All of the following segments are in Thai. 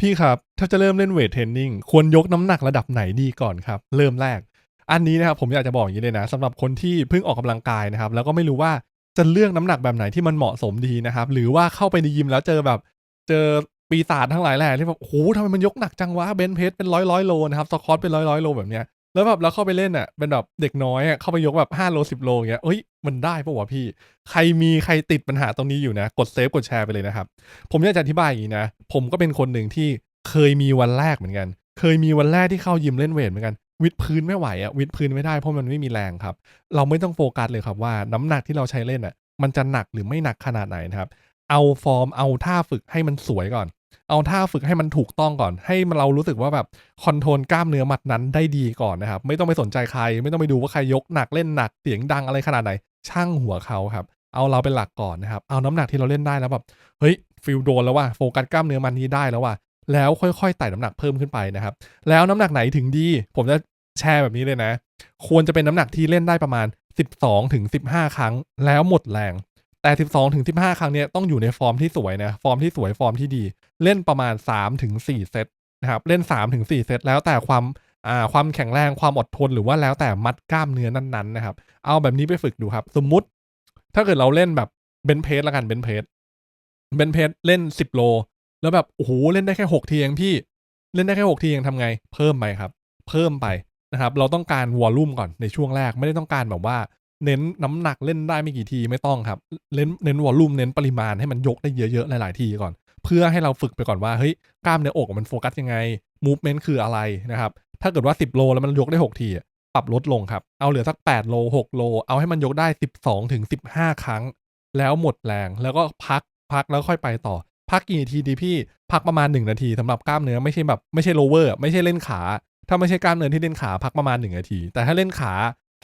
พี่ครับ ถ้าจะเริ่มเล่นเวทเทรนนิ่งควรยกน้ำหนักระดับไหนดีก่อนครับ เริ่มแรก อันนี้นะครับผมอยากจะบอกอย่างนี้เลยนะสำหรับคนที่เพิ่งออกกำลังกายนะครับ แล้วก็ไม่รู้ว่าจะเลือกน้ำหนักแบบไหนที่มันเหมาะสมดีนะครับ หรือว่าเข้าไปในยิมแล้วเจอแบบ เจอปีศาจทั้งหลายแหล่ที่แบบโอ้โหทำไมมันยกหนักจังวะเบนเพสเป็นร้อยร้อยโลนะครับสควอตเป็นร้อยร้อยโลแบบเนี้ย แล้วแบบเราเข้าไปเล่นอะ เป็นแบบเด็กน้อยอะเข้าไปยกแบบ5โล10โลอย่างเงี้ยเอ้ยมันได้ปะวะพี่ ใครมีใครติดปัญหาตรงนี้อยู่นะ กดเซฟกดแชร์ไปเลยนะครับ ผมอยากจะอธิบายอย่างนี้นะ ผมก็เป็นคนหนึ่งที่เคยมีวันแรกเหมือนกัน เคยมีวันแรกที่เข้ายิมเล่นเวทเหมือนกันวิดพื้นไม่ไหวอะวิดพื้นไม่ได้เพราะมันไม่มีแรงครับ เราไม่ต้องโฟกัสเลยครับว่าน้ำหนักที่เราใช้เล่นอะมันจะหนักหรือไม่หนักขนาดไหนนะครับ เอาฟอร์มเอาท่าฝึกให้มันสวยก่อน เอาท่าฝึกให้มันถูกต้องก่อน ให้เรารู้สึกว่าแบบคอนโทรลกล้ามเนื้อมัดนั้นได้ดีก่อนนะครับ ไม่ต้องไปสนใจใคร ไม่ต้องไปดูว่าใครยกหนักเล่นหนักเสียงดังอะไรขนาดไหน ช่างหัวเขาครับ เอาเราเป็นหลักก่อนนะครับ เอาน้ำหนักที่เราเล่นได้แล้วแบบเฮ้ยฟิลโดนแล้วว่าโฟกัสกล้ามเนื้อมันนี้ได้แล้วว่าแล้วค่อยๆไต่น้ำหนักเพิ่มขึ้นไปนะครับ แล้วน้ำหนักไหนถึงดี ผมจะแชร์แบบนี้เลยนะ ควรจะเป็นน้ำหนักที่เล่นได้ประมาณ 12ถึง15 ครั้ง แล้วหมดแรง แต่12ถึง15ครั้งเนี้ยต้องอยู่ในฟอร์มที่สวยนะฟอร์มที่สวยฟอร์มที่ดี เล่นประมาณ3ถึง4เซตนะครับเล่น3ถึง4เซตแล้วแต่ความอ่าความแข็งแรงความอดทนหรือว่าแล้วแต่มัดกล้ามเนื้อนั้นๆนะครับ เอาแบบนี้ไปฝึกดูครับ สมมุติ ถ้าเกิดเราเล่นแบบเบนเพสละกันเบนเพสเบนเพสเล่น10โล แล้วแบบโอ้โหเล่นได้แค่6ทีเองพี่เล่นได้แค่6ทีเองทำไง เพิ่มไปครับ เพิ่มไปนะครับ เราต้องการวอลลุ่มก่อนในช่วงแรกไม่ได้ต้องการแบบว่า เน้นน้ำหนักเล่นได้ไม่กี่ทีไม่ต้องครับเน้นเน้นวอลลุ่มเน้นปริมาณให้มันยกได้เยอะๆหลายๆทีก่อน เพื่อให้เราฝึกไปก่อนว่าเฮ้ยกล้ามเนื้ออกมันโฟกัสยังไงมูฟเมนต์คืออะไรนะครับถ้าเกิดว่า 10 โลแล้วมันยกได้ 6 ทีปรับลดลงครับ เอาเหลือสัก 8 โล 6 โล เอาให้มันยกได้ 12ถึง15 ครั้ง แล้วหมดแรงแล้วก็พักพักแล้วค่อยไปต่อ พักกี่ทีดีพี่พักประมาณ 1 นาทีสำหรับกล้ามเนื้อไม่ใช่แบบไม่ใช่โลเวอร์ ไม่ใช่เล่นขา ถ้าไม่ใช่กล้ามเนื้อที่เล่นขาพักประมาณ 1 นาที แต่ถ้าเล่นขา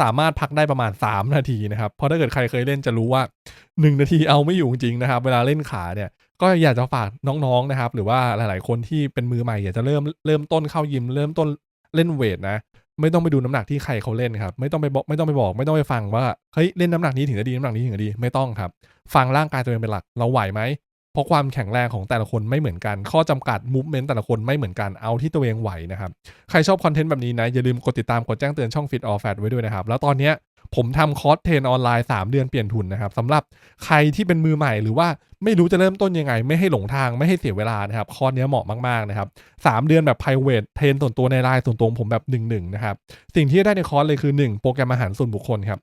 สามารถพักได้ประมาณ 3 นาทีนะครับ เพราะถ้าเกิดใครเคยเล่นจะรู้ว่า 1 นาทีเอาไม่อยู่จริงๆนะครับ เวลาเล่นขาเนี่ย ก็อยากจะฝากน้องๆนะครับ หรือว่าหลายๆ คนที่เป็นมือใหม่อยากจะเริ่มเริ่มต้นเข้ายิมเริ่มต้นเล่นเวทนะ ไม่ต้องไปดูน้ำหนักที่ใครเขาเล่นครับ ไม่ต้องไปบอกไม่ต้องไปบอก ไม่ต้องไปฟังว่าเฮ้ยเล่นน้ำหนักนี้ถึงจะดีน้ำหนักนี้ถึงจะดีไม่ต้องครับ ฟังร่างกายตัวเองเป็นหลัก เราไหวไหม เพราะความแข็งแรงของแต่ละคนไม่เหมือนกัน ข้อจำกัดมูฟเมนต์แต่ละคนไม่เหมือนกันเอาที่ตัวเองไหวนะครับ ใครชอบคอนเทนต์แบบนี้นะ อย่าลืมกดติดตามกดแจ้งเตือนช่อง Fit All Fat ไว้ด้วยนะครับ แล้วตอนนี้ผมทำคอร์สเทรนออนไลน์ 3 เดือนเปลี่ยนทุนนะครับสำหรับใครที่เป็นมือใหม่หรือว่าไม่รู้จะเริ่มต้นยังไง ไม่ให้หลงทางไม่ให้เสียเวลานะครับคอร์สนี้เหมาะมากๆนะครับสามเดือนแบบ private เทรนส่วนตัวในไลน์ส่วนตัวผมแบบ1นึนะครับสิ่งที่ได้ในคอร์สเลยคือ 1 โปรแกรมอาหารส่วนบุคคลครับ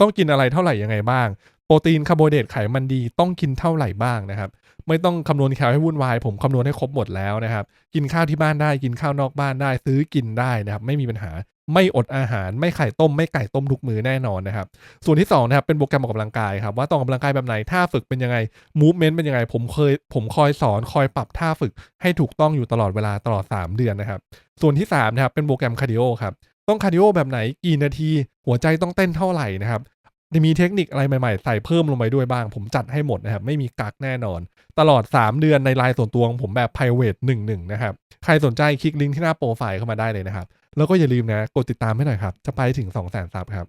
ต้องกินอะไรเท่าไหร่ยังไงบ้าง โปรตีนคาร์โบไฮเดรตไขมันดีต้องกินเท่าไหร่บ้างนะครับ ไม่ต้องคำนวณแคลให้วุ่นวาย ผมคำนวณให้ครบหมดแล้วนะครับ กินข้าวที่บ้านได้กินข้าวนอกบ้านได้ซื้อกินได้นะครับ ไม่มีปัญหาไม่อดอาหารไม่ไข่ต้ม ไม่ไก่ต้มทุกมือแน่นอนนะครับ ส่วนที่2นะครับเป็นโปรแกรมออกกำลังกายครับว่าต้องออกกำลังกายแบบไหนท่าฝึกเป็นยังไงมูฟเมนต์เป็นยังไง ผมเคยผมคอยสอนคอยปรับท่าฝึกให้ถูกต้องอยู่ตลอดเวลาตลอด 3 เดือนนะครับ ส่วนที่3นะครับเป็นโปรแกรมคาร์ดิโอครับต้องคาร์ดิโอแบบไหนกี่นาทีหัวใจต้องเต้นเท่าไหร่นะครับ จะมีเทคนิคอะไรใหม่ๆ ใส่เพิ่มลงไปด้วยบ้าง ผมจัดให้หมดนะครับ ไม่มีกักแน่นอน ตลอด 3 เดือนในไลน์ส่วนตัวของผมแบบ private 1 1 นะครับ ใครสนใจคลิกลิงก์ที่หน้าโปรไฟล์เข้ามาได้เลยนะครับ แล้วก็อย่าลืมนะ กดติดตามให้หน่อยครับ จะไปถึง 2 0 0 0 0 0ซับครับ